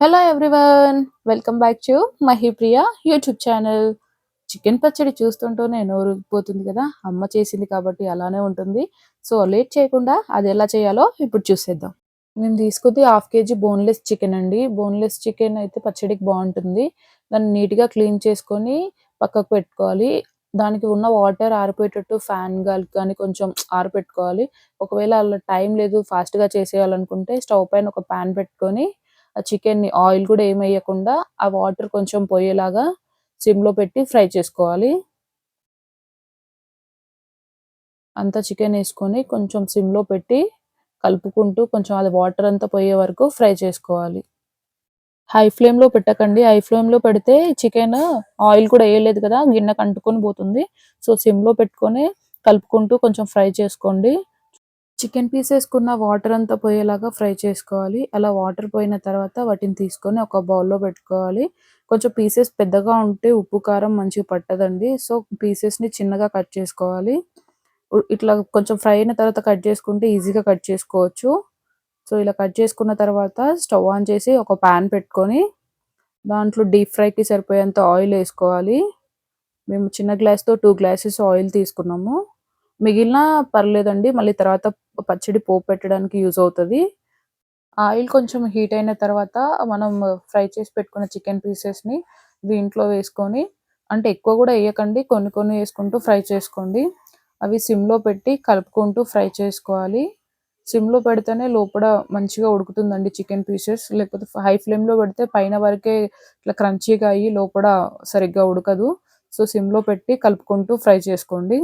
Hello everyone welcome back to Mahipriya YouTube channel chicken పచ్చడి చూస్తుంటూనే నోరుపోతుంది కదా. అమ్మ చేసింది కాబట్టి అలానే ఉంటుంది. సో లేట్ చేయకుండా అది ఎలా చేయాలో ఇప్పుడు చూసేద్దాం. నేను తీసుకుంది హాఫ్ కేజీ బోన్లెస్ చికెన్ అండి. బోన్లెస్ చికెన్ అయితే పచ్చడికి బాగుంటుంది. దాన్ని నీట్గా క్లీన్ చేసుకొని పక్కకు పెట్టుకోవాలి. దానికి ఉన్న వాటర్ ఆరిపోయేటట్టు ఫ్యాన్ గాలి కానీ కొంచెం ఆరిపెట్టుకోవాలి. ఒకవేళ అలా టైం లేదు ఫాస్ట్గా చేసేయాలనుకుంటే స్టవ్ పైన ఒక ప్యాన్ పెట్టుకొని ఆ చికెన్ని ఆయిల్ కూడా ఏమి వేయకుండా ఆ వాటర్ కొంచెం పోయేలాగా సిమ్లో పెట్టి ఫ్రై చేసుకోవాలి. అంతా చికెన్ వేసుకొని కొంచెం సిమ్లో పెట్టి కలుపుకుంటూ కొంచెం అది వాటర్ అంతా పోయే వరకు ఫ్రై చేసుకోవాలి. హై ఫ్లేమ్లో పెట్టకండి. హై ఫ్లేమ్లో పెడితే చికెన్ ఆయిల్ కూడా వేయలేదు కదా గిన్నె అంటుకొని పోతుంది. సో సిమ్లో పెట్టుకొని కలుపుకుంటూ కొంచెం ఫ్రై చేసుకోండి. చికెన్ పీసెస్కున్న వాటర్ అంతా పోయేలాగా ఫ్రై చేసుకోవాలి. అలా వాటర్ పోయిన తర్వాత వాటిని తీసుకొని ఒక బౌల్లో పెట్టుకోవాలి. కొంచెం పీసెస్ పెద్దగా ఉంటే ఉప్పు కారం మంచిగా పట్టదండి. సో పీసెస్ని చిన్నగా కట్ చేసుకోవాలి. ఇట్లా కొంచెం ఫ్రై అయిన తర్వాత కట్ చేసుకుంటే ఈజీగా కట్ చేసుకోవచ్చు. సో ఇలా కట్ చేసుకున్న తర్వాత స్టవ్ ఆన్ చేసి ఒక ప్యాన్ పెట్టుకొని దాంట్లో డీప్ ఫ్రైకి సరిపోయేంత ఆయిల్ వేసుకోవాలి. మేము చిన్న గ్లాస్తో టూ గ్లాసెస్ ఆయిల్ తీసుకున్నాము. మిగిలిన పర్లేదండి. మళ్ళీ తర్వాత పచ్చడి పోపు పెట్టడానికి యూజ్ అవుతుంది. ఆయిల్ కొంచెం హీట్ అయిన తర్వాత మనం ఫ్రై చేసి పెట్టుకున్న చికెన్ పీసెస్ని దీంట్లో వేసుకొని అంటే ఎక్కువ కూడా వేయకండి. కొన్ని కొన్ని వేసుకుంటూ ఫ్రై చేసుకోండి. అవి సిమ్లో పెట్టి కలుపుకుంటూ ఫ్రై చేసుకోవాలి. సిమ్లో పెడితేనే లోపల మంచిగా ఉడుకుతుందండి చికెన్ పీసెస్. లేకపోతే హై ఫ్లేమ్లో పెడితే పైన వరకే ఇట్లా క్రంచీగా అయ్యి లోపల సరిగ్గా ఉడకదు. సో సిమ్లో పెట్టి కలుపుకుంటూ ఫ్రై చేసుకోండి.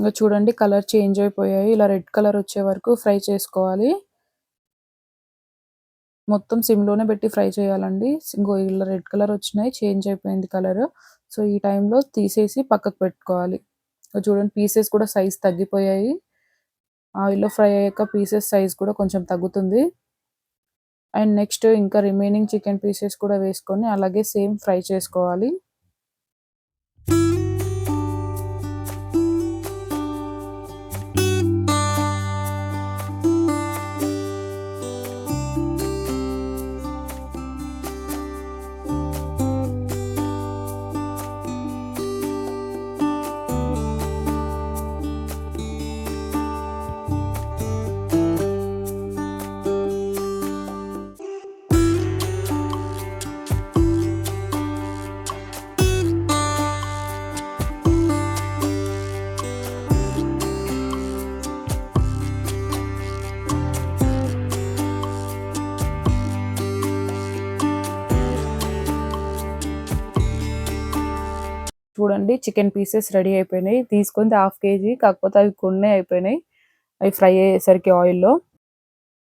ఇంకా చూడండి కలర్ చేంజ్ అయిపోయాయి. ఇలా రెడ్ కలర్ వచ్చే వరకు ఫ్రై చేసుకోవాలి. మొత్తం సిమ్లోనే పెట్టి ఫ్రై చేయాలండి. ఇంకో ఇలా రెడ్ కలర్ వచ్చినాయి చేంజ్ అయిపోయింది కలర్. సో ఈ టైంలో తీసేసి పక్కకు పెట్టుకోవాలి. చూడండి పీసెస్ కూడా సైజ్ తగ్గిపోయాయి. ఆయిల్లో ఫ్రై అయ్యాక పీసెస్ సైజ్ కూడా కొంచెం తగ్గుతుంది. అండ్ నెక్స్ట్ ఇంకా రిమైనింగ్ చికెన్ పీసెస్ కూడా వేసుకొని అలాగే సేమ్ ఫ్రై చేసుకోవాలి. చూడండి చికెన్ పీసెస్ రెడీ అయిపోయినాయి. తీసుకుంది హాఫ్ కేజీ కాకపోతే అవి కొన్ని అయిపోయినాయి. అవి ఫ్రై అయ్యేసరికి ఆయిల్లో.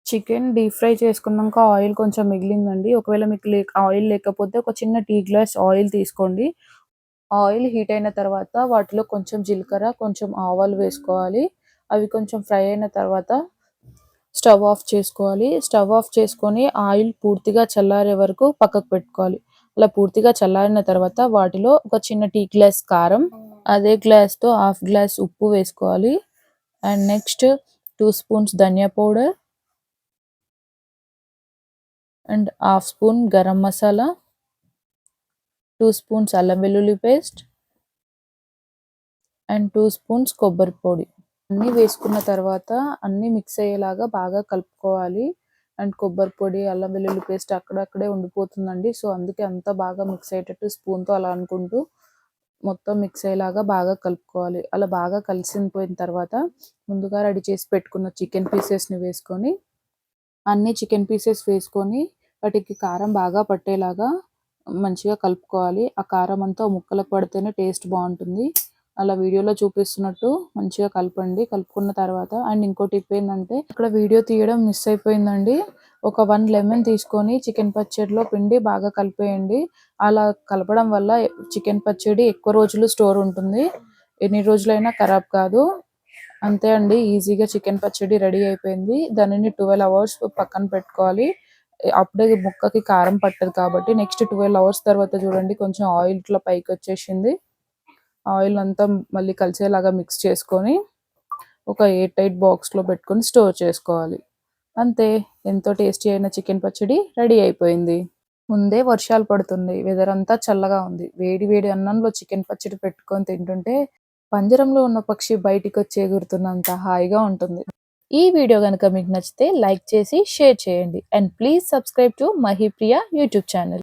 చికెన్ డీప్ ఫ్రై చేసుకున్నాక ఆయిల్ కొంచెం మిగిలిందండి. ఒకవేళ మీకు ఆయిల్ లేకపోతే ఒక చిన్న టీ గ్లాస్ ఆయిల్ తీసుకోండి. ఆయిల్ హీట్ అయిన తర్వాత వాటిలో కొంచెం జీలకర్ర కొంచెం ఆవాలు వేసుకోవాలి. అవి కొంచెం ఫ్రై అయిన తర్వాత స్టవ్ ఆఫ్ చేసుకోవాలి. స్టవ్ ఆఫ్ చేసుకొని ఆయిల్ పూర్తిగా చల్లారే వరకు పక్కకు పెట్టుకోవాలి. అలా పూర్తిగా చల్లారిన తర్వాత వాటిలో ఒక చిన్న టీ గ్లాస్ కారం అదే గ్లాస్తో హాఫ్ గ్లాస్ ఉప్పు వేసుకోవాలి. And next two spoons dhaniya powder. And half spoon garam masala. Two spoons అల్లం వెల్లుల్లి పేస్ట్. అండ్ టూ స్పూన్స్ కొబ్బరి పొడి. అన్నీ వేసుకున్న తర్వాత అన్నీ మిక్స్ అయ్యేలాగా బాగా కలుపుకోవాలి. అండ్ కొబ్బరి పొడి అల్లం వెల్లుల్లి పేస్ట్ అక్కడక్కడే ఉండిపోతుందండి. సో అందుకే అంతా బాగా మిక్స్ అయ్యేటట్టు స్పూన్తో అలా అనుకుంటూ మొత్తం మిక్స్ అయ్యేలాగా బాగా కలుపుకోవాలి. అలా బాగా కలిసిపోయిన తర్వాత ముందుగా రెడీ చేసి పెట్టుకున్న చికెన్ పీసెస్ని వేసుకొని అన్ని చికెన్ పీసెస్ వేసుకొని వాటికి కారం బాగా పట్టేలాగా మంచిగా కలుపుకోవాలి. ఆ కారం అంతా ముక్కలకు పడితేనే టేస్ట్ బాగుంటుంది. అలా వీడియోలో చూపిస్తున్నట్టు మంచిగా కలపండి. కలుపుకున్న తర్వాత అండ్ ఇంకో టిప్ ఏంటంటే ఇక్కడ వీడియో తీయడం మిస్ అయిపోయిందండి. ఒక వన్ లెమన్ తీసుకొని చికెన్ పచ్చడిలో పిండి బాగా కలిపేయండి. అలా కలపడం వల్ల చికెన్ పచ్చడి ఎక్కువ రోజులు స్టోర్ ఉంటుంది. ఎన్ని రోజులైనా ఖరాబ్ కాదు. అంతే అండి ఈజీగా చికెన్ పచ్చడి రెడీ అయిపోయింది. దానిని ట్వెల్వ్ అవర్స్ పక్కన పెట్టుకోవాలి. అప్పుడే ముక్కకి కారం పట్టదు కాబట్టి నెక్స్ట్ ట్వెల్వ్ అవర్స్ తర్వాత చూడండి కొంచెం ఆయిల్ ఇట్లా పైకి వచ్చేసింది. ఆయిల్ అంతా మళ్ళీ కలిసేలాగా మిక్స్ చేసుకొని ఒక ఎయిట్ టైట్ బాక్స్లో పెట్టుకొని స్టోర్ చేసుకోవాలి. అంతే ఎంతో టేస్టీ అయిన చికెన్ పచ్చడి రెడీ అయిపోయింది. ముందే వర్షాలు పడుతుంది వెదర్ అంతా చల్లగా ఉంది. వేడి వేడి అన్నంలో చికెన్ పచ్చడి పెట్టుకొని తింటుంటే పంజరంలో ఉన్న పక్షి బయటికి వచ్చి ఎగురుతున్నంత హాయిగా ఉంటుంది. ఈ వీడియో కనుక మీకు నచ్చితే లైక్ చేసి షేర్ చేయండి. And please subscribe to Mahipriya YouTube channel